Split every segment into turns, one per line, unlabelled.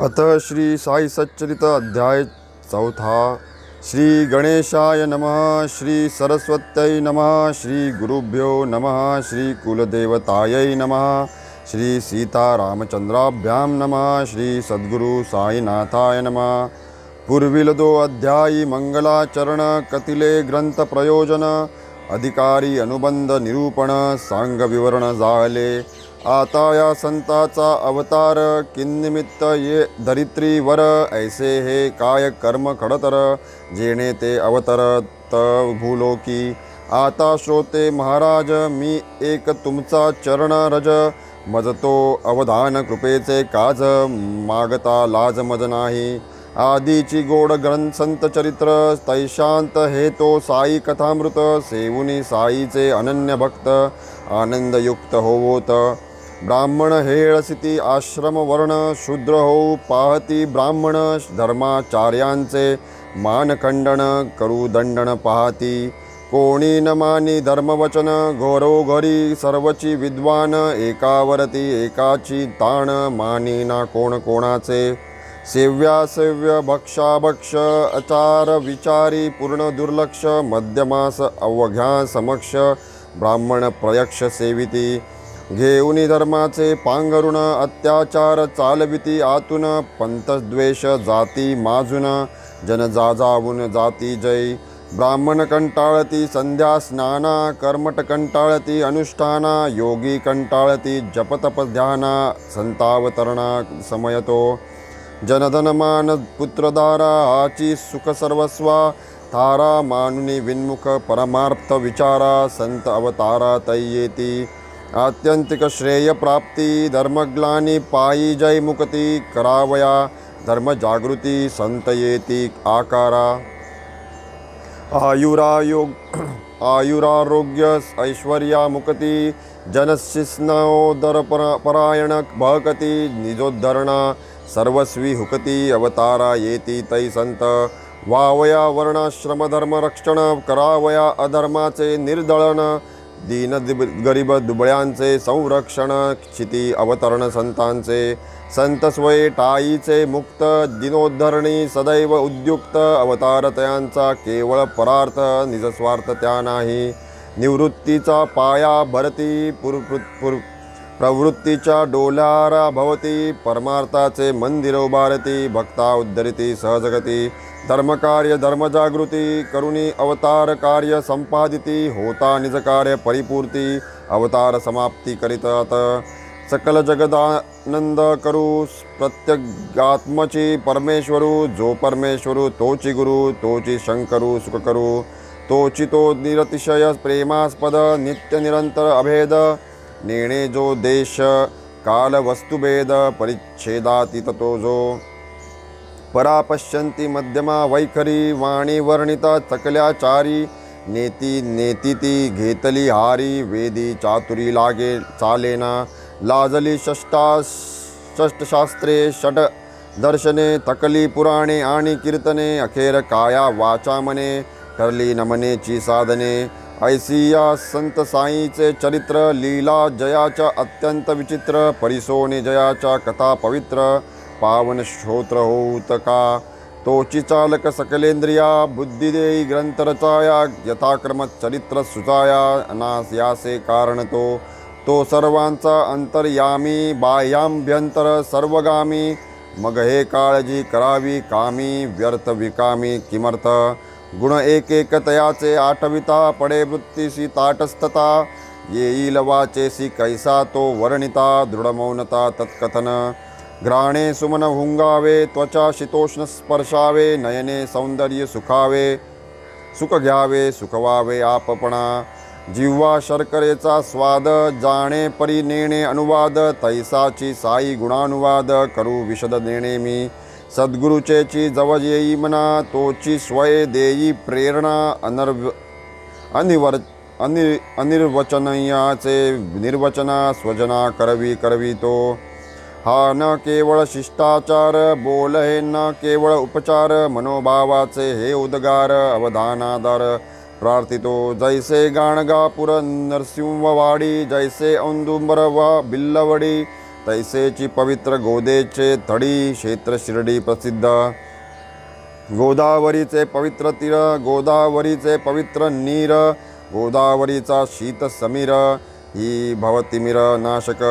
अथ श्री साई सच्चरित अध्याय चौथा। श्री गणेशाय नमः श्री सरस्वत्यै नमः श्री गुरुभ्यो नमः श्री कुलदेवतायै नमः श्री सीतारामचंद्राभ्यां नमः श्री सद्गुरु साईनाथाय नमः। पूर्विलदो अध्यायी मंगलाचरण कतिले ग्रंथ प्रयोजन अधिकारी अनुबंध निरूपण सांग विवरण आता या संताचा अवतार किन्निमित्त ये धरित्रीवर ऐसे हे काय कर्म खडतर जेणे ते अवतरत भूलोकी. आता श्रोते महाराज मी एक तुमचा चरण रज मजतो अवधान कृपेचे काज मागता लाज मज नाही. आदीची गोड ग्रंथ संत चरित्र तैशांत हे तो साई कथामृत सेवुनी साईचे अनन्य भक्त आनंदयुक्त होवोत. ब्राह्मण हेळसिती आश्रम वर्ण शूद्र होऊ पाहती ब्राह्मण धर्माचार्यांचे मानखंडन करू दंडन पाहती. कोणी न मानी धर्मवचन घोरोघरी सर्वची विद्वान एकावरती एकाची ताण मानी ना कोण कोणाचे. सेव्यासेव्य भक्षाभक्ष अचार विचारी पूर्ण दुर्लक्ष मध्यमास अवघ्या समक्ष ब्राह्मण प्रयक्ष सेविती. घेऊनी धर्माचे पांघरुण अत्याचार चालविती आतून पंथद्वेष जाती माजून जनजाजावून जाती जय. ब्राह्मण कंटाळती संध्या स्नाना कर्मट कंटाळती अनुष्ठाना योगी कंटाळती जपतप ध्याना संतावतरणा समयतो. जनधनमान पुत्रदारा आची सुख सर्वस्वा तारा मानुनी विन्मुख परमार्थ विचारा संत अवतारा तय्येती आत्यंतिक श्रेय प्राप्ती धर्मग्लानी पायी जय मुक्ती करावया धर्मजागृती संत येती आकारा। आयुरायोग आयुरारोग्य ऐश्वर्या मुक्ती जनशिस्नाओदर परायण भकती निजोद्धरणा सर्वस्वी हुकती अवतारा येती तै संत वावया वर्णाश्रमधर्मरक्षण करावया अधर्माचे निर्दळन दीन गरीब दुबळ्यांचे संरक्षण क्षिती अवतरण संतांचे संत स्वय टाईचे मुक्त दिनोद्धरणी सदैव उद्युक्त अवतार त्यांचा केवळ परार्थ निजस्वार्थ त्या नाही. निवृत्तीचा पाया भरती पुर पुर- पुर प्रवृत्तीच्या डोलारा भवती परमार्थाचे मंदिर उभारती भक्ता उद्धरिती सहजगती धर्मकार्य धर्मजागृती करुणी अवतार कार्य संपादिती होता निजकार्य परिपूर्ती अवतार समाप्ती करीतात सकल जगदानंद करू प्रत्यगात्मची परमेश्वरू जो परमेश्वरू तोची गुरु तोची शंकरू सुख करू तोची तो निरतिशय प्रेमास्पद नित्य निरंतर अभेद नेणे जो देश काल वस्तुभेद परिच्छेदाती ततो जो। परा पश्यंती मध्यमा वैखरी वाणी वर्णिता चकल्याचारी नेती नेती घेतली हारी वेदी चातुरी लागे चालेना लाजली षष्टा षष्टशास्त्रे षट दर्शने तकली पुराणे आणि कीर्तने अखेर काया वाचा मने ठरली नमनेची साधने ऐसिया संत साईचे चरित्र लीला जयाच्या अत्यंत विचित्र परिसोने जयाच्या कथा पवित्र पावन श्रोत्र होत का? तोची चालक सकलेंद्रिया बुद्धिदेयी ग्रंथ रचाया यथाक्रम चरित्र सुचाया अनास यासे कारण तो. तो सर्वांचा अंतर्यामी बाह्याभ्यंतर सर्वगामी मग हे काळजी करावी कामी व्यर्थ विकामी किमर्थ. गुण एक एक तयाचे आठविता पडे वृत्तीसी ताटस्थता येईल वाचेसी कैसा तो वर्णिता दृढमौनता तत्कथन. घ्राणे सुमन हुंगावे त्वचा शीतोष्ण स्पर्शावे नयने सौंदर्य सुखावे सुख घ्यावे सुखवावे आपपणा. जिव्हा शर्करेचा स्वाद जाणे परी नेणे अनुवाद तैसाची साई गुणानुवाद करू विशद नेणे मी सद्गुरुचेची जवळ येई म्हणा तोची स्वय देई प्रेरणा अनर्व अनिवर अनि अनिर्वचनीयाचे निर्वचना स्वजना करवी करवी तो। हा न केवळ शिष्टाचार बोल हे न केवळ उपचार मनोभावाचे हे उद्गार अवधानादार प्रार्थितो। जैसे गाणगापुर नरसिंहवाडी जैसे औंदुंबर वा बिल्लवडी तैसेची पवित्र गोदेचे थडी क्षेत्र शिर्डी प्रसिद्ध. गोदावरीचे पवित्र तीर गोदावरीचे पवित्र नीर गोदावरीचा शीत समीर ही भवतिमिर नाशक.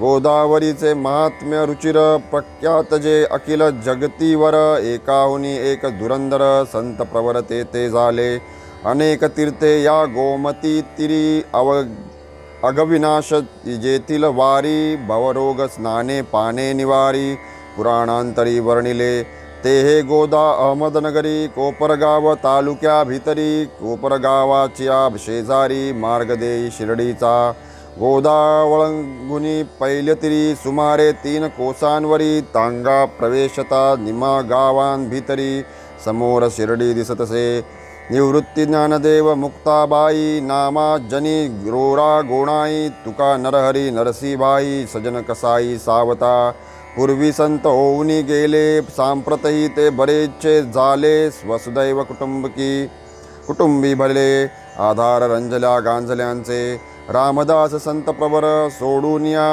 गोदावरीचे महात्म्य रुचिर प्रख्यात जे अखिल जगतीवर एकाहुनी एक दुरंदर संत प्रवरते ते झाले. अनेक तीर्थे या गोमती तिरी अव अगविनाश जेथील वारी भवरोग स्नाने पाने निवारी पुराणांतरी वर्णिले। ते हे गोदा अहमदनगरी कोपरगाव तालुक्या भितरी कोपरगावाच्या शेजारी मार्गदेई शिर्डीचा। गोदावळंगुनी पैलतिरी सुमारे तीन कोसांवरी तांगा प्रवेशता निमा गावांभितरी समोर शिर्डी दिसतसे। निवृत्ती ज्ञानदेव मुक्ताबाई नामा जनी रोरा गोणाई तुका नरहरी नरसीबाई सजन कसाई सावता। पूर्वी संत होऊनी गेले सांप्रतही ते बरेचसे झाले वसुदैव कुटुंबकी कुटुंबी भले आधार रंजल्या गांजल्यांचे। रामदास संत प्रवर सोडून या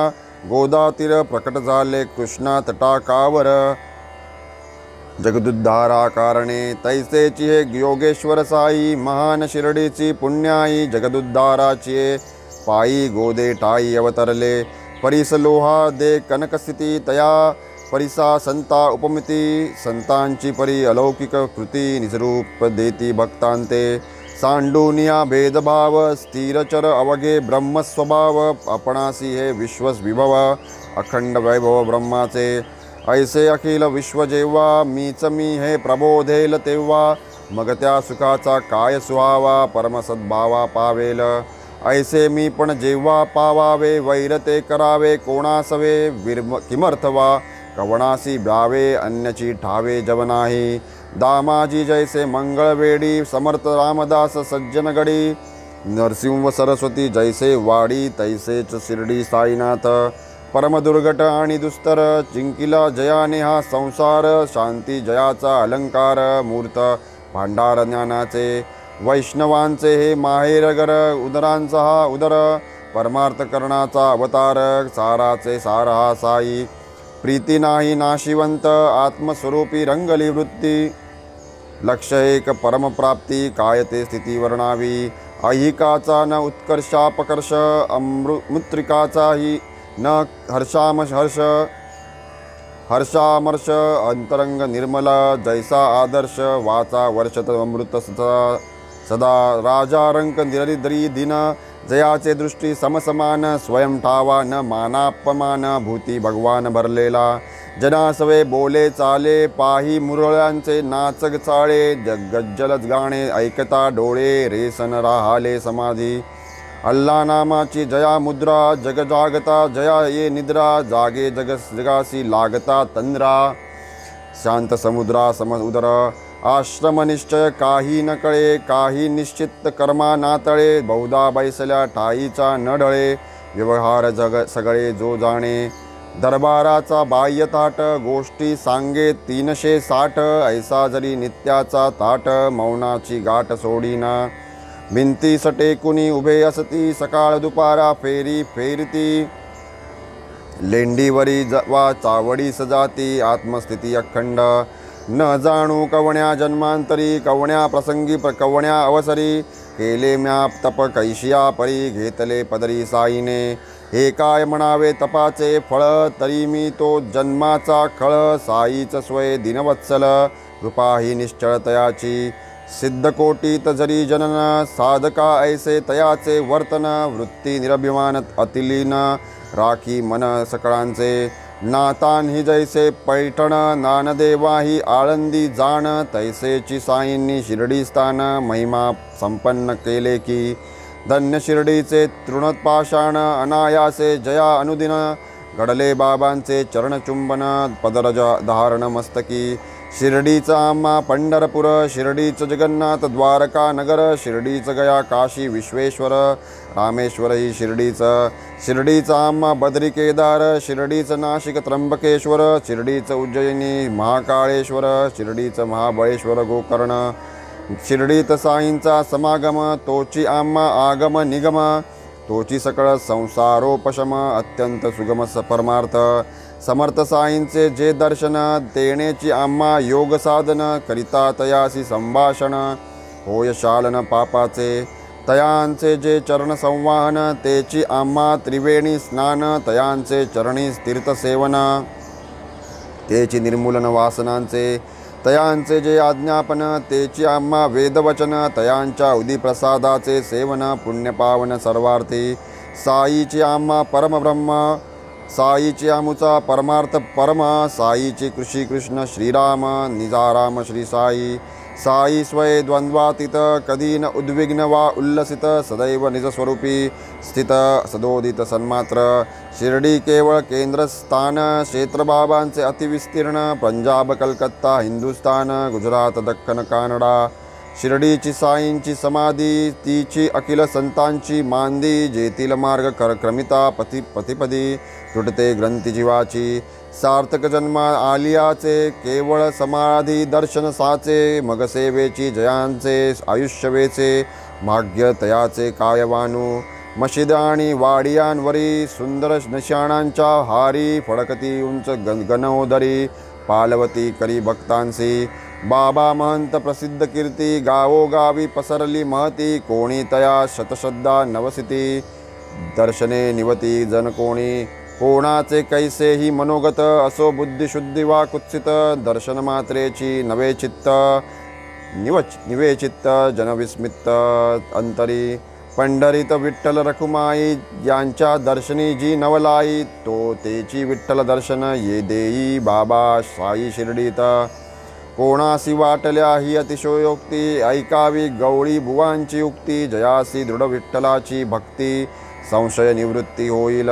गोदातीर प्रकट झाले कृष्णा तटाकावर जगदुद्धाराकारणे तैसेची हे योगेश्वर साई महान शिर्डीची पुण्याई जगदुद्धाराची पायी गोदे टाई अवतरले. परिस लोहा दे कनकस्थिती तया परिसा संता उपमिती संतांची परी अलौकिक कृती निजरूप देती भक्तांते. सांडूनिया भेदभाव स्थिरचर अवघे ब्रह्मस्वभाव आपणासी हे विश्वस विभव अखंड वैभव ब्रह्माचे ऐसे अखिल विश्व जेव्हा मीच मी हे प्रबोधेल तेव्हा मग त्या सुखाचा काय सुहावा परमसद्भावा पावेल. ऐसे मी पण जेव्हा पावावे वैर ते करावे कोणासवे विर्म किमर्थवा कवणासी ब्यावे अन्यची ठावे जव नाही दामाजी जैसे मंगळवेडी समर्थ रामदास सज्जनगडी नरसिंह सरस्वती जैसे वाडी तैसेच शिर्डी साईनाथ. परमदुर्घट आणि दुस्तर चिंकिला जयाने हा संसार शांती जयाचा अलंकार मूर्त भांडार ज्ञानाचे वैष्णवांचे हे माहेरगर उदरांचा हा उदर परमार्थ करणाचा अवतार साराचे सार हा साई प्रीती नाही नाशिवंत आत्मस्वरूपी रंगली वृत्ती लक्ष एक परमप्राप्ती काय ते स्थिती वर्णावी ऐहिकाचा न उत्कर्षापकर्ष अमृ मुत्रिकाचाही न हर्षाम हर्ष। हर्षामर्ष अंतरंग निर्मल जैसा आदर्श वाचा वर्षत अमृत सदा सदा राजारंक निरदरी दिन जयाचे दृष्टी समसमान स्वयं ठावा न मानापमान भूती भगवान भरलेला। जनासवे बोले चाले पाही मुरळ्यांचे नाचग चाळे जग गज्जलच गाणे ऐकता डोळे रेसन राहाले समाधी। अल्ला नामाची जया मुद्रा जग जागता जया ये निद्रा जागे जग जगासी लागता तंद्रा। शांत समुद्रा सम उदर आश्रम निश्चय काही न कळे काही निश्चित कर्मा नातळे बहुधा बैसल्या ठाईचा न ढळे व्यवहार जग सगळे जो जाणे। दरबाराचा बाह्यताट गोष्टी सांगे तीनशे साठ ऐसा जरी नित्याचा ताट मौनाची गाठ सोडीना। भिंती सटेकुनी उभे असती सकाळ दुपारा फेरी फेरती. लेंडीवरी ज वा चावडी सजाती आत्मस्थिती अखंड. न जाणू कवण्या जन्मांतरी कवण्या प्रसंगी प्र कवण्या अवसरी. केले म्या तप कैशिया परी घेतले पदरी साईने. हे काय म्हणावे तपाचे फळ तरी मी तो जन्माचा खळ. साईच स्वय दिनवत्सल कृपा ही निश्चळ तयाची सिद्धकोटीत जरी जनन साधका ऐसे तयाचे वर्तन वृत्ती निरभिमान अतिलीन राखी मन सकळांचे नातान हि जैसे पैठण नानदेवा ही आळंदी जाण तैसेची साईंनी शिर्डी स्थान महिमा संपन्न केले की धन्य शिर्डीचे तृणपाषाण अनायासे जया अनुदिन घडले बाबांचे चरणचुंबन पदरज धारण मस्तकी शिर्डीचा आम्हा पंढरपूर शिर्डीचं जगन्नाथ द्वारका नगर शिर्डीचं गया काशी विश्वेश्वर रामेश्वर ही शिर्डीचं. शिर्डीचा आम्हा बद्री केदार शिर्डीचं नाशिक त्र्यंबकेश्वर शिर्डीचं उज्जयिनी महाकाळेश्वर शिर्डीचं महाबळेश्वर गोकर्ण. शिर्डीत साईंचा समागम तोची आम्हा आगम निगम तोची सकळ संसारोपशम अत्यंत सुगम स परमार्थ समर्थ साईंचे जे दर्शन देण्याची आम्हा योग साधन करिता तयासी संभाषण होय शालन पापाचे. तयांचे जे चरण संवाहन तेची आम्हा त्रिवेणी स्नान तयांचे चरणी तीर्थसेवन तेची निर्मूलन वासनांचे तयांचे जे आज्ञापन तेची आम्हा वेदवचन तयांच्या उदिप्रसादाचे सेवन पुण्यपावन सर्वार्थी. साईची आम्हा परमब्रह्म साईची आमुचा परमार्थ परम साईची कृषी कृष्ण श्रीराम निजाराम श्री साई। साई स्वय द्वंद्वातीत कधी न उद्विग्न वा उल्लसित सदैव निजस्वरूपी स्थित सदोदित सन्मात्र। शिर्डी केवळ केंद्रस्थान क्षेत्रबाबांचे अतिविस्तीर्ण पंजाब कलकत्ता हिंदुस्थान गुजरात दख्खन कानडा। शिर्डीची साईंची समाधी तिची अखिल संतांची मांदी जेतील मार्ग कर क्रमिता पथिपदी तुटते ग्रंथी जीवाची. सार्थक जन्म आलियाचे केवळ समाधी दर्शन साचे मगसेवेची जयांचे आयुष्यवेचे भाग्य तयाचे कायवानू. मशिद आणि वाडियांवरी सुंदर नशाणांच्या हारी फडकती उंच गण गणोदरी पालवती करी भक्तांसी. बाबा महंत प्रसिद्ध कीर्ती गावोगावी पसरली महती कोणी तया शतश्रद्धा नवसिती दर्शने निवती जन कोणी कोणाचे कैसे ही मनोगत असो बुद्धिशुद्धी वा कुत्सित दर्शन मात्रेची नवे चित्त निवच निवे चित्त जनविस्मित अंतरी पंढरीत विठ्ठल रखुमाई यांच्या दर्शनी जी नवलाई तो तेची विठ्ठल दर्शन ये देई बाबा साई शिर्डीत कोणासी वाटल्या ही अतिशयोक्ती ऐकावी गवळी बुवांची युक्ती जयासी दृढ विठ्ठलाची भक्ती संशय निवृत्ती होईल.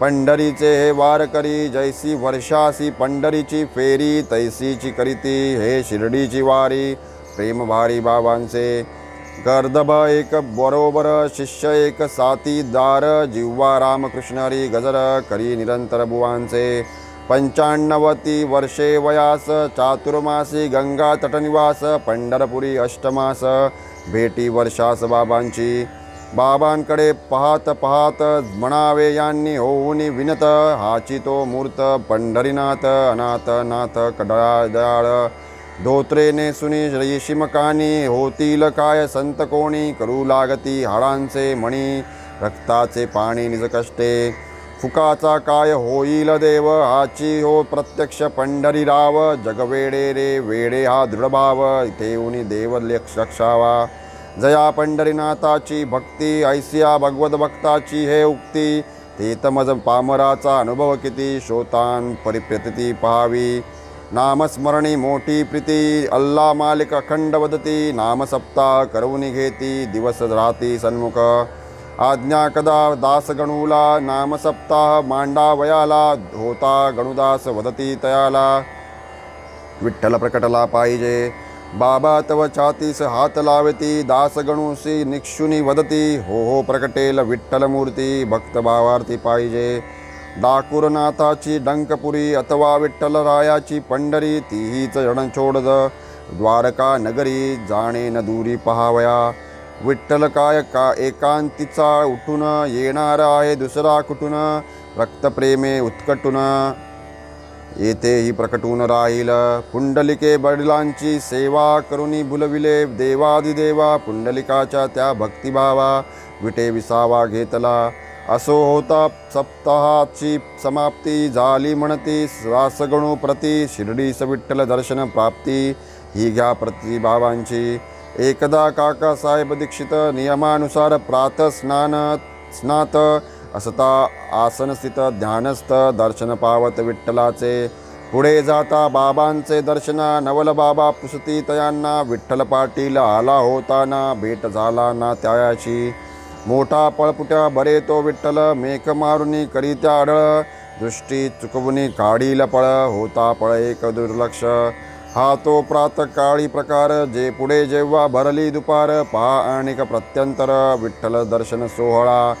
पंढरीचे हे वारकरी जैसी वर्षासी पंढरीची फेरी तैसीची करीती हे शिर्डीची वारी प्रेमभारी बाबांचे गर्दभ एक बरोबर शिष्य एक साथीदार जिव्हा रामकृष्णरी गजर करी निरंतर बुवांचे. पंचाण्णवती वर्षे वयास चातुर्मासी गंगा तटनिवास पंढरपुरी अष्टमास भेटी वर्षास बाबांची। बाबांकडे पाहत पाहत म्हणावे यांनी होऊनी विनत हाची तो मूर्त पंढरीनाथ अनाथ नाथ कडळा दयाळ धोत्रेने सुनी रेशिमकानी होतील काय संत कोणी करू लागती हाडांचे मणी रक्ताचे पाणी निज कष्टे फुकाचा काय होईल देव? हाची हो प्रत्यक्ष पंढरी राव. जगवेडे रे वेडे हा दृढभाव. ठेवून देव लेक्ष रक्षावा. जया पंढरीनाथाची भक्ती ऐसिया भगवत भक्ताची हे उक्ती. तेत मज पामराचा अनुभव किती? शोतान परिप्रती पहावी. नामस्मरणी मोठी प्रीती. अल्ला मालिक अखंड वदती. नामसप्ताह करवून घेती. दिवस राहती सन्मुख. आज्ञा कदा दास गणूला नामसप्ताह मांडा वयाला होता गणुदास वदती तयाला। विठ्ठल प्रकटला पाहिजे बाबा तव छातीस हात लावती दास गणूसी निक्षुनी वदती। हो हो प्रकटेल विठ्ठल मूर्ती भक्त भावार्थी पाहिजे। डाकुरनाथाची डंकपुरी अथवा विठ्ठल रायाची पंढरी तीहीच रणछोडद द्वारका नगरी जाणे न दूरी पहावया। विठ्ठल काय का एकांतीचा उठून येणार आहे दुसरा कुठून? रक्तप्रेमे उत्कटून येथेही प्रकटून राहील. पुंडलिके वडिलांची सेवा करुणी भुलविले देवादिदेवा पुंडलिकाच्या त्या भक्तिभावा विटे विसावा घेतला. असो होता सप्ताहाची समाप्ती झाली म्हणती रासगणू प्रती शिर्डीस विठ्ठल दर्शन प्राप्ती ही घ्या प्रतिभावांची. एकदा काकासाहेब दीक्षित नियमानुसार प्रातः स्नान स्नात असता आसनस्थित ध्यानस्थ दर्शन पावत विठ्ठलाचे. पुढे जाता बाबांचे दर्शना नवल बाबा पुसती तयांना विठ्ठल पाटील आला होताना भेट झाला ना त्यायाची मोठा पळपुट्या बरे तो विठ्ठल मेक मारुनी करीत्या आढळ दृष्टी चुकवणी काढील पळ होता पळ एक दुर्लक्ष. हा तो प्रातकाळी प्रकार जे पुढे जेव्हा भरली दुपार पहा आणिक प्रत्यंतर विठ्ठल दर्शन सोहळा.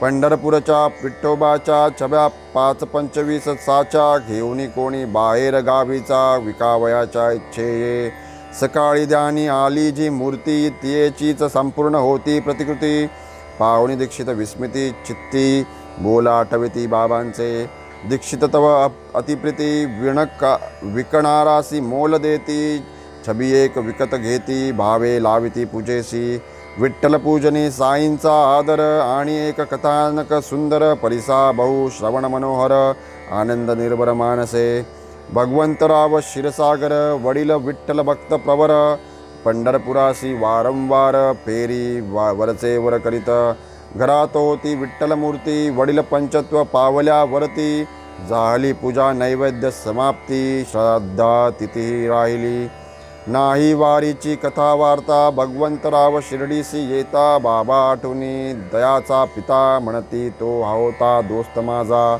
पंढरपूरच्या विठ्ठोबाच्या छब्या पाच पंचवीस साच्या घेऊनी कोणी बाहेर गावीचा विकावयाच्या इच्छेये. सकाळी ध्यानी आली जी मूर्ती तियेचीच संपूर्ण होती प्रतिकृती. पाहुणी दीक्षित विस्मिती चित्ती बोला आठविती बाबांचे. दीक्षित तव अतिप्रीति विणक विणका विकणारासी मोल देती छबी एक विकत घेती भावे लाविती पूजेसी। विठ्ठल पूजनी साईंचा आदर आणि एक कथानक सुंदर परिसा बहु श्रवण मनोहर आनंद निर्भर मानसे। भगवंतराव क्षीरसागर वडील विठ्ठल भक्त प्रवर पंढरपुरासी वारंवार फेरी वा वरचे वर करीत घरात होती विठ्ठलमूर्ती वडील पंचत्व पावल्या वरती झाली पूजा नैवेद्य समाप्ती श्रद्धा तिथी राहिली. नाही वारीची कथा वार्ता भगवंतराव शिर्डीसी येता बाबा आठवणी दयाचा पिता म्हणती तो हा होता दोस्त माझा.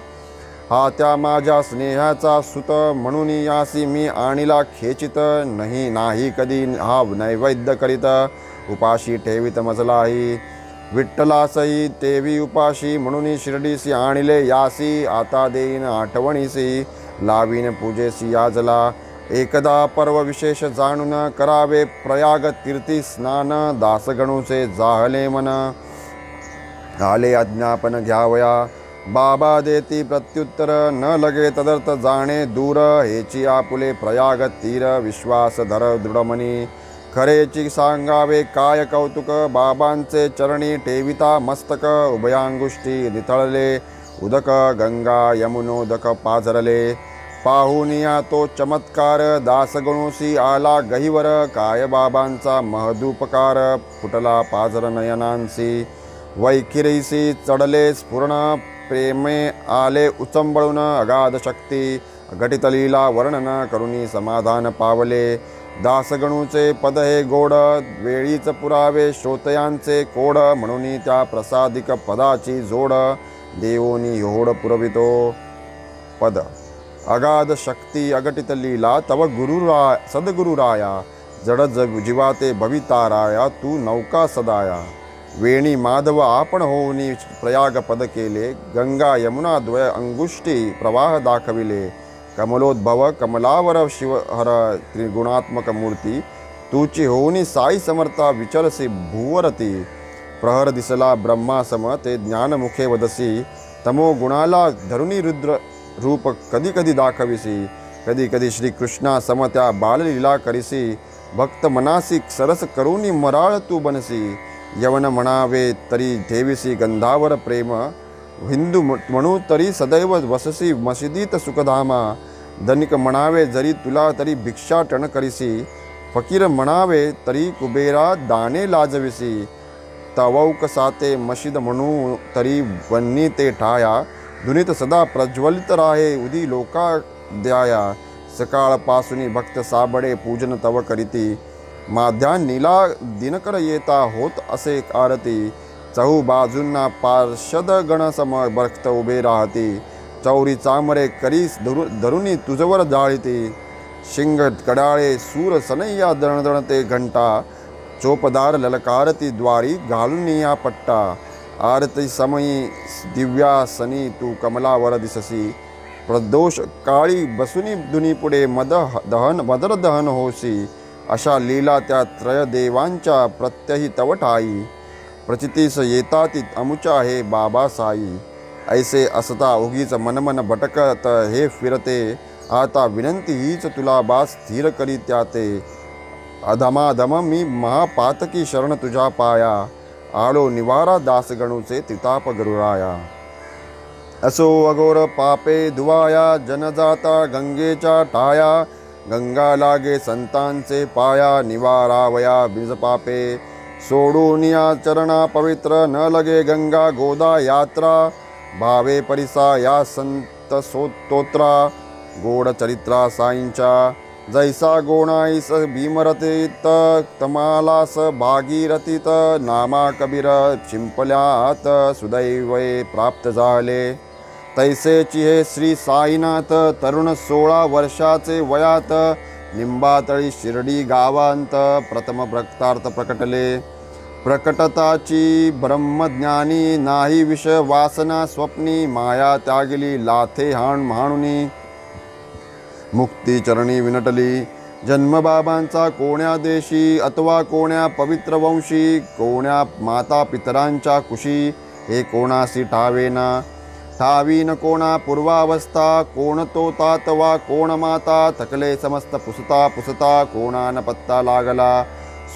हा त्या माझ्या स्नेहाचा सुत म्हणून यासी मी आणीला खेचित नाही नाही कधी हा नैवेद्य करीत उपाशी ठेवीत मजलाही. विठ्ठलासई तेवी उपाशी म्हणून शिर्डीसी आणिले यासी आता देईन आठवणीसी लावीन पूजेसी याजला एकदा पर्व विशेष जाणून करावे प्रयाग तीर्थी स्नान दासगणूचे जाहले मन. आले अज्ञापन घ्यावया बाबा देती प्रत्युत्तर न लगे तदर्थ जाणे दूर हेची आपुले प्रयाग तीर विश्वास धर दृढमनी. खरेची सांगावे काय कौतुक? बाबांचे चरणी ठेविता मस्तक उभयांगुष्टी निथळले. उदक गंगा यमुनोदक पाझरले. पाहुनिया तो चमत्कार दासगणुसी आला गहिवर. काय बाबांचा महदुपकार फुटला पाझर नयनांसी वैखिरीसी चढले स्फुरण प्रेमे आले उचंबळून. अगाध शक्ती घटितलीला वर्णन करुणी समाधान पावले. दासगणूचे पद हे गोड वेळीच पुरावे श्रोतयांचे कोड म्हणून त्या प्रसादिक पदाची जोड देवोनी होड पुरवितो पद. अगाध शक्ती अगटित लीला तव गुरुरा सद्गुरुराया जड जग जीवाते भविताराया तू नौका सदाया. वेणी माधव आपण होऊनी प्रयाग पद केले गंगा यमुना द्वय अंगुष्टी प्रवाह दाखविले. कमलोद्भव कमलावर शिवहर त्रिगुणात्मक मूर्ती तूची होऊनी साई समर्था विचरसी भूवरती प्रहर दिसला ब्रह्मासम ते ज्ञानमुखे वदसी तमो गुणाला धरुणी रुद्र रूप कधी कधी दाखविसी कधी कधी श्रीकृष्णा सम त्या बाललीला करिसी भक्त मनासी सरस करुणी मराळ तू बनसी यवन म्हणावे तरी ठेविसी गंधावर प्रेम हिंदू म्हणू तरी सदैव वससी मशिदीत सुखधामा। धनिक म्हणावे जरी तुला तरी भिक्षाटन करीसी। फकीर म्हणावे तरी कुबेरा दाणे लाजविसी। तवौक साते मशिद म्हणू तरी वन्नी ते ठाया। धुनीत सदा प्रज्वलित राहे उदी लोका द्याया। सकाळपासून भक्त साबडे पूजन तव करीती। माध्यान नीला दिनकर येता होत असे आरती। चहू बाजूंना पार्षद गणसमोर भक्त उभे राहती. चौरी चामरे करीस धरु धरुणी तुझवर जाळीती. शिंग कडाळे सूर सनय्या दणदणते घंटा. चोपदार ललकारती द्वारी घालून या पट्टा. आरती समयी दिव्या सनी तू कमलावर दिससी. प्रदोष काळी बसुनी दुनी पुढे मद दहन मदर दहन होसी. अशा लीला त्या त्रयदेवांच्या प्रत्यही तवठाई. आई प्रचितीस येता ती अमुचा हे बाबा साई. ऐसे असता उगीच मनमन भटकत हे फिरते. आता विनंती हीच तुला बास स्थिर करी त्याते. अधमाधम मी महापातकी शरण तुझ्या पाया. आलो निवारा दासगणूचे त्रिताप गरुराया. असो अगोर पापे धुवाया जनजाता गंगेच्या टाया. गंगा लागे संतांचे पाया निवारावया बीज पापे. सोडून या चरणा पवित्र न लगे गंगा गोदा यात्रा। भावे परिसा या संत सोत्तोत्रा। गोड चरित्रा साईंच्या जैसा गोणाईस भीमरतीत। तमालास भागीरथीत नामा कबीर चिंपल्यात। सुदैवये प्राप्त झाले। तैसेची हे श्री साईनाथ तरुण सोळा वर्षाचे वयात। निंबातळी शिर्डी गावांत प्रथम भक्तार्थ प्रकटले। प्रकटताची ब्रह्मज्ञानी नाही विष वासना स्वप्नी माया त्यागली लाथे हाण म्हाणुनी. मुक्ती चरणी विनटली जन्मबाबांचा कोण्या देशी अथवा कोण्या पवित्र वंशी कोण्या माता पितरांच्या कुशी हे कोणासी ठावेना? ठावी न कोणा पूर्वावस्था कोण तो तात वा कोण माता थकले समस्त पुसता पुसता कोणा न पत्ता लागला?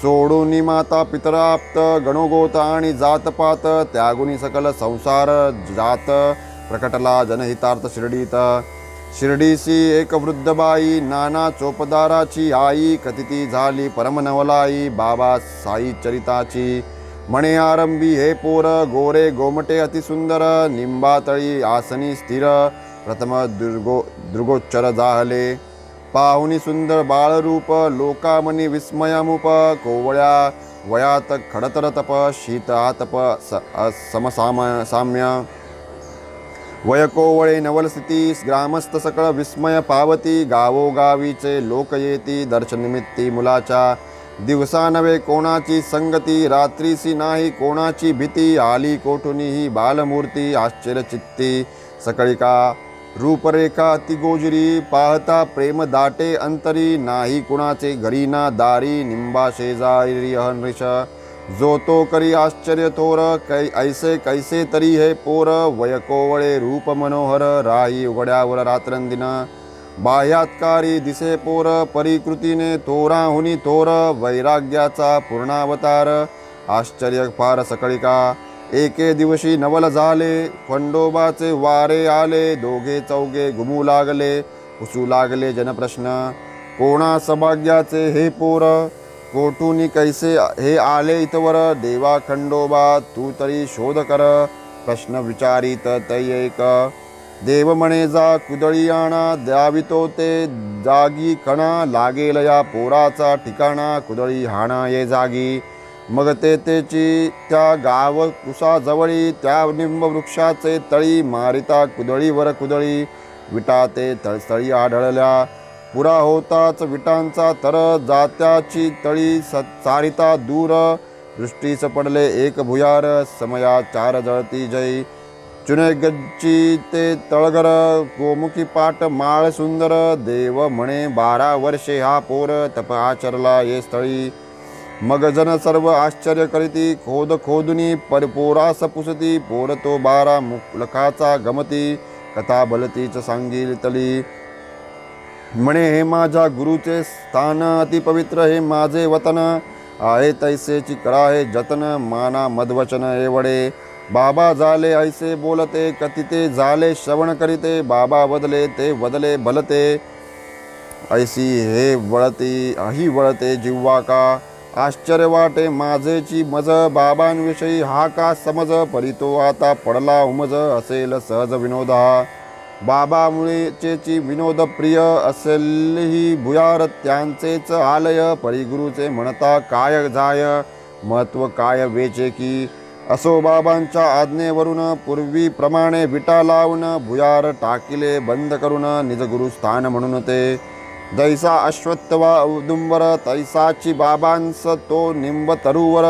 सोडून माता पितराप्त गणोगोत आणि जातपात त्यागुनी सकल संसार जात प्रकटला जनहितार्थ शिर्डीत. शिर्डीसी एक वृद्ध बाई नाना चोपदाराची आई कथिती झाली परमनवलाई बाबा साई चरिताची. म्हणे आरंभी हे पोर गोरे गोमटे अतिसुंदर निंबातळी आसनी स्थिर प्रथम दुर्गो दुर्गोच्चर जाहले. पाहुनी सुंदर बाळरूप लोकामनी विस्मयामुप कोवळ्या वयात खडतर तप शीत आतप स समसाम साम्य वयकोवळे नवलस्थिती ग्रामस्थ सकळ विस्मय पावती गावोगावीचे लोक येती दर्शनिमित्ती मुलाच्या. दिवसा नव्हे कोणाची संगती रात्रीसी नाही कोणाची भीती आली कोठुनी ही बालमूर्ती आश्चर्यचित्ती सकळिका. का रूपरेखा अतिगोजरी पाहता प्रेम दाटे अंतरी नाही कुणाचे घरी ना दारी निंबा शेजारी अहनृष जो तो करी आश्चर्य थोर कै ऐसे कैसे तरी हे पोर. वयकोवळे रूप मनोहर राही उघड्यावर रात्रंदिन. बाह्यात्कारी दिसे पोर परिकृतीने थोराहुनी थोर. वैराग्याचा पूर्णावतार. आश्चर्य फार सकळिका. एके दिवशी नवल झाले खंडोबाचे वारे आले दोघे चौघे घुमू लागले हुसू लागले जनप्रश्न. कोणा सभाग्याचे हे पोर? कोठूनी कैसे हे आले इतवर देवा खंडोबा तू तरी शोध कर. प्रश्न विचारित तै एक. देव म्हणे जा कुदळी आणा द्यावितो ते. जागी कणा लागेल या पोराचा ठिकाणा. कुदळी हाणा ये जागी. मग ते तेची त्या गाव कुसाजवळी त्या निंबवृक्षाचे तळी मारिता कुदळीवर कुदळी. विटा ते तळस्थळी आढळल्या. पुरा होताच विटांचा तर जात्याची तळी सारिता दूर. दृष्टीस पडले एक भुयार समया चार जळती जय चुने ते तळगर गोमुखी पाट माळ सुंदर. देव म्हणे बारा वर्षे हा पोर तप आचरला ये स्थळी. मग जन सर्व आश्चर्य करीती खोद खोदुनी परपोरास पुसती पोरतो बारा मुलखाचा गमती कथा बलतीच सांगितली म्हणे हे माझ्या गुरुचे स्थान अतिपवित्र हे माझे वतन. आहे तैसेची करा हे जतन माना मधवचन एवढे बाबा झाले ऐसे बोलते कथिते झाले श्रवण करीते. बाबा बदले ते बदले भलते ऐसी हे वळती अही वळते जिव्वा का आश्चर्य वाटे माझेची मज बाबांविषयी हा का समज? परितो आता पडला उमज असेल सहज विनोद. हा बाबामुळेची विनोद प्रिय असेलही भुयार त्यांचेच आलय परिगुरुचे म्हणता काय जाय? महत्त्व काय वेचे की? असो बाबांच्या आज्ञेवरून पूर्वीप्रमाणे विटा लावून भुयार टाकिले बंद करून निजगुरुस्थान म्हणून ते दैसा अश्वत्थवा औदुंबर तैसाची बाबांस तो निंब तरुवर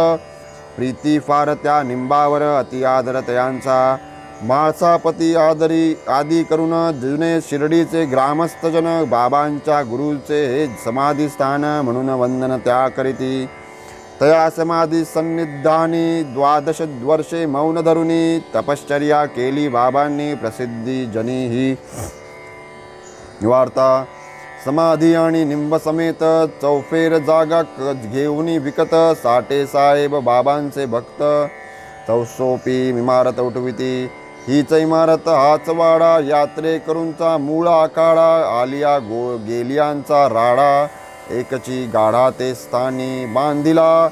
प्रीती फार त्या निंबावर अति आदर तयांचा. माळसापती आदरी आदी करून जुने शिर्डीचे ग्रामस्थजन बाबांच्या गुरुचे हे समाधी स्थान म्हणून वंदन त्या करीती. तया समाधी सन्निधानी द्वादश वर्षे मौन धरुणी तपश्चर्या केली बाबांनी प्रसिद्धी जनी ही वार्ता समाधी आणि निंब समेत चौफेर जागा क- घेऊनी विकत साठे साहेब बाबांचे भक्त. चौसोपी इमारत उठविती हीच इमारत हाच वाडा यात्रेकरूंचा मूळ आखाडा आलिया गो गेलियांचा राडा. एकची गाढा ते स्थानी बांधिला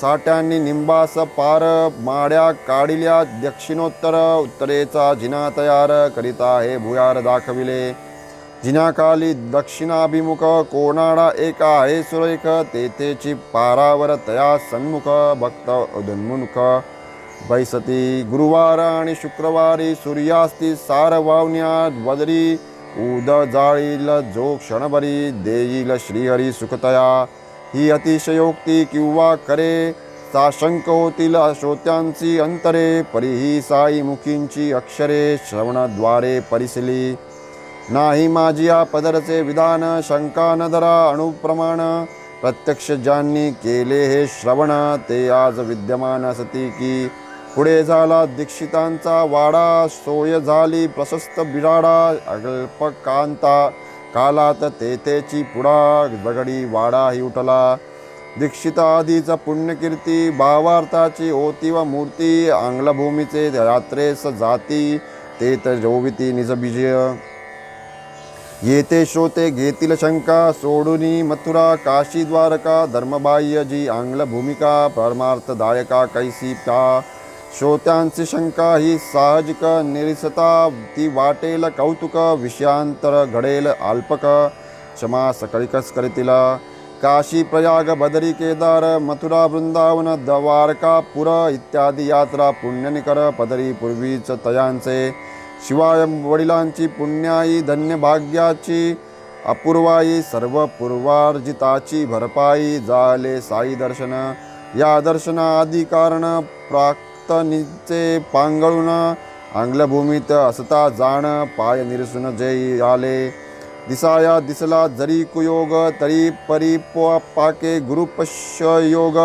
साठ्यांनी निंबास पार माड्या काढिल्या दक्षिणोत्तर उत्तरेचा झिना तयार करिता हे भुयार दाखविले. जिनाकाली दक्षिणाभिमुख कोणाडा एक आहे सुरेख तेथेची पारावर तया सन्मुख भक्त उदन्मुख. बैसती गुरुवार आणि शुक्रवारी सूर्यास्ती सार वावण्यात वदरी उद जाळील जो क्षणभरी देईल श्रीहरी सुखतया. ही अतिशयोक्ती किंवा करे साशंक होतील श्रोत्यांची अंतरे परी ही साई मुखींची अक्षरे श्रवणद्वारे परिसिली. नाही माझी या पदरचे विधान शंका न धरा अणुप्रमाण. प्रत्यक्ष ज्यांनी केले हे श्रवण ते आज विद्यमान असती की. पुढे झाला दीक्षितांचा वाडा सोय झाली प्रशस्त बिराडा अल्पकांता कालात तेथेची पुढा दगडी वाडाही उठला. दीक्षिता आधीचा पुण्यकीर्ती भावार्थाची ओती व मूर्ती आंग्लभूमीचे यात्रेस जाती ते तर जोविती निजबीजय येते श्रोते घेतील शंका सोडुनी मथुरा काशी द्वारका धर्मबाह्य जी आंग्ल भूमिका परमार्थदायका कैसी का श्रोत्यांची शंका ही साहजिक निरिसता ती वाटेल कौतुक विषयांतर घडेल अल्पक. क्षमा सकळिकच करतील. काशी प्रयाग बदरी केदार मथुरा वृंदावन द्वारका पुर इत्यादी यात्रा पुण्यनिकर पदरी पूर्वीच तयांचे. शिवाय वडिलांची पुण्याई धन्य भाग्याची अपूर्वाई सर्व पूर्वार्जिताची भरपाई झाले साई दर्शन. या दर्शना आदी कारण प्राक्तनीचे पांगळून आंग्लभूमीत असता जाण पाय निरसून जय आले. दिसाया दिसला जरी कुयोग तरी परिप पाके गुरुपश्य योग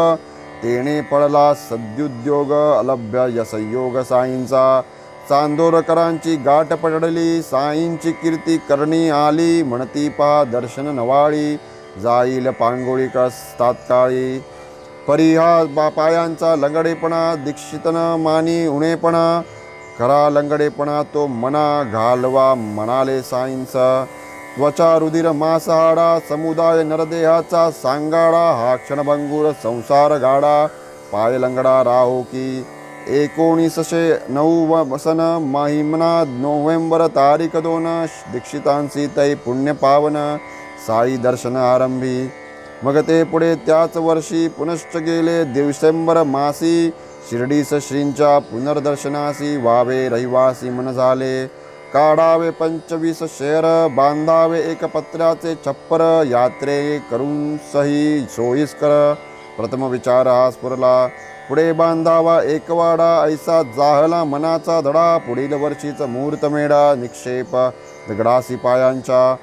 तेणे पडला सद्युद्योग अलभ्य यसयोग साईंचा. चांदोरकरांची गाठ पडली साईंची कीर्ती करणी आली म्हणती पहा दर्शन नवाळी जाईल पांगोळीकस तात्काळी. परिहा बा पायांचा लंगडेपणा दीक्षितनं मानी उणेपणा खरा लंगडेपणा तो मना घालवा म्हणाले साईंचा त्वचा रुधिर मासहाडा समुदाय नरदेहाचा सांगाडा हा क्षणभंगूर संसार गाडा पाय लंगडा राहो की एकोणीसशे नऊ व सन नोव्हेंबर तारीख दोन दीक्षितांसी तै पुण्यपावन साई दर्शन आरंभी मग ते पुढे त्याच वर्षी पुनश्च गेले डिसेंबर मासी शिर्डीस श्रींच्या पुनर्दर्शनासी वावे रहिवासी मन झाले. काढावे पंचवीस शेर बांधावे एक पत्र्याचे छप्पर यात्रे करून सही सोयीस्कर. प्रथम विचार हा स्फुरला पुढे बांधावा एकवाडा ऐसा जाहला मनाचा धडा पुढील वर्षीच मुहूर्त मेढा निक्षेप दगडासी पायांच्या.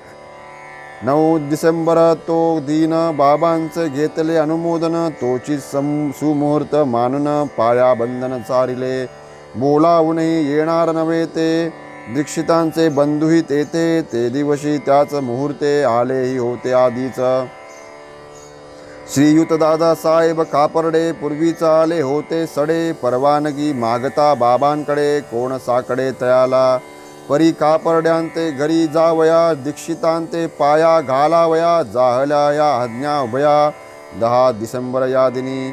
नऊ डिसेंबर तो दिन बाबांचे घेतले अनुमोदन तोची सम सुमुहूर्त मानून पाया बंधन चारिले. बोलावूनही येणार नव्हे ते दीक्षितांचे बंधूही तेथे ते दिवशी त्याच मुहूर्ते आलेही होते आधीच. श्रीयुत दादा साहेब कापरडे पूर्वीच आले होते सडे परवानगी मागता बाबांकडे कोण साकडे तयाला परी कापरड्यांते घरी जावया दीक्षितांते पाया घालावया जाहल्या या आज्ञा उभया दहा डिसेंबर या दिनी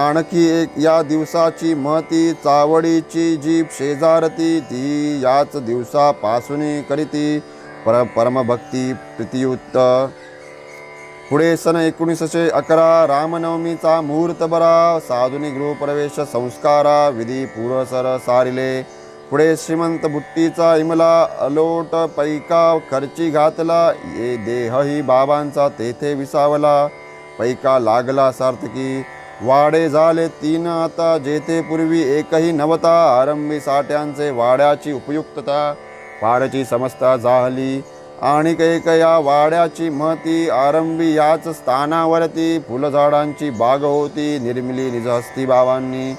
आणखी एक या दिवसाची महती चावडीची जी शेजारती ती याच दिवसापासून करीती पर परमभक्ती प्रीतियुक्त पुढे सन एकोणीसशे अकरा रामनवमीचा मुहूर्त बरा साधुनी गृहप्रवेश संस्कारा विधी पुरसर सारिले. पुढे श्रीमंत बुट्टीचा इमला अलोट पैका खर्ची घातला ये देहही बाबांचा तेथे विसावला. पैका लागला सार्थकी वाडे झाले तीन आता जेथे पूर्वी एकही नवता आरंभी साठ्यांचे वाड्याची उपयुक्तता वाड्याची समजता जाहली. आणि एक या वाड्याची महती आरंभी याच स्थानावरती फुलझाडांची बाग होती निर्मिली निजहस्ती बाबांनी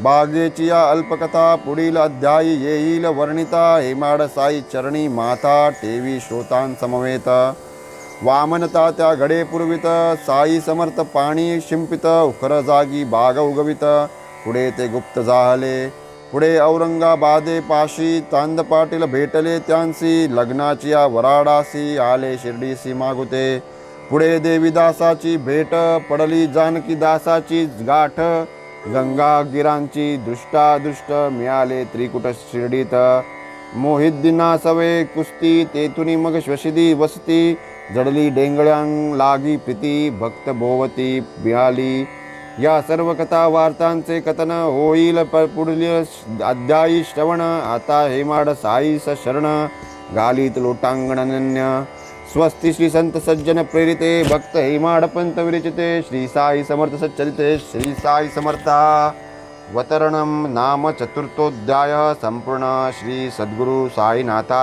बागेची या अल्पकथा पुढील अध्यायी येईल वर्णिता हेमाड साई चरणी माथा टेवी श्रोतांसमवेत वामनता त्या घडे पुरवित साई समर्थ पाणी शिंपित उखर जागी बाग उगवित. पुढे ते गुप्त जाहले. पुढे औरंगाबादे पाशी चांद पाटील भेटले त्यांसी लग्नाची या वराडासी आले शिर्डीसी मागुते. पुढे देवीदासाची भेट पडली जानकी दासाची गाठ गंगागिरांची दुष्टादुष्ट मिळाले त्रिकुट शिर्डीत. मोहिद्दीना सवे कुस्ती तेथुनी मग श्वशिदी वसती. जडली डेंगळ्यांग लागी प्रीती भक्त भोवती मिळाली. या सर्व कथा वार्तांचे कथन होईल प- पुढील अध्यायी श्रवण. आता हेमाड साईस शरण गालित लोटांगणन्य स्वस्ति श्री संत सज्जन प्रेरिते भक्त हेमाड पंत विरचिते. श्री साई समर्थ सच्चरिते श्री साई समर्था. वतरणं नाम चतुर्थोऽध्यायः सम्पूर्ण श्री सद्गुरु साईनाथार्पणमस्तु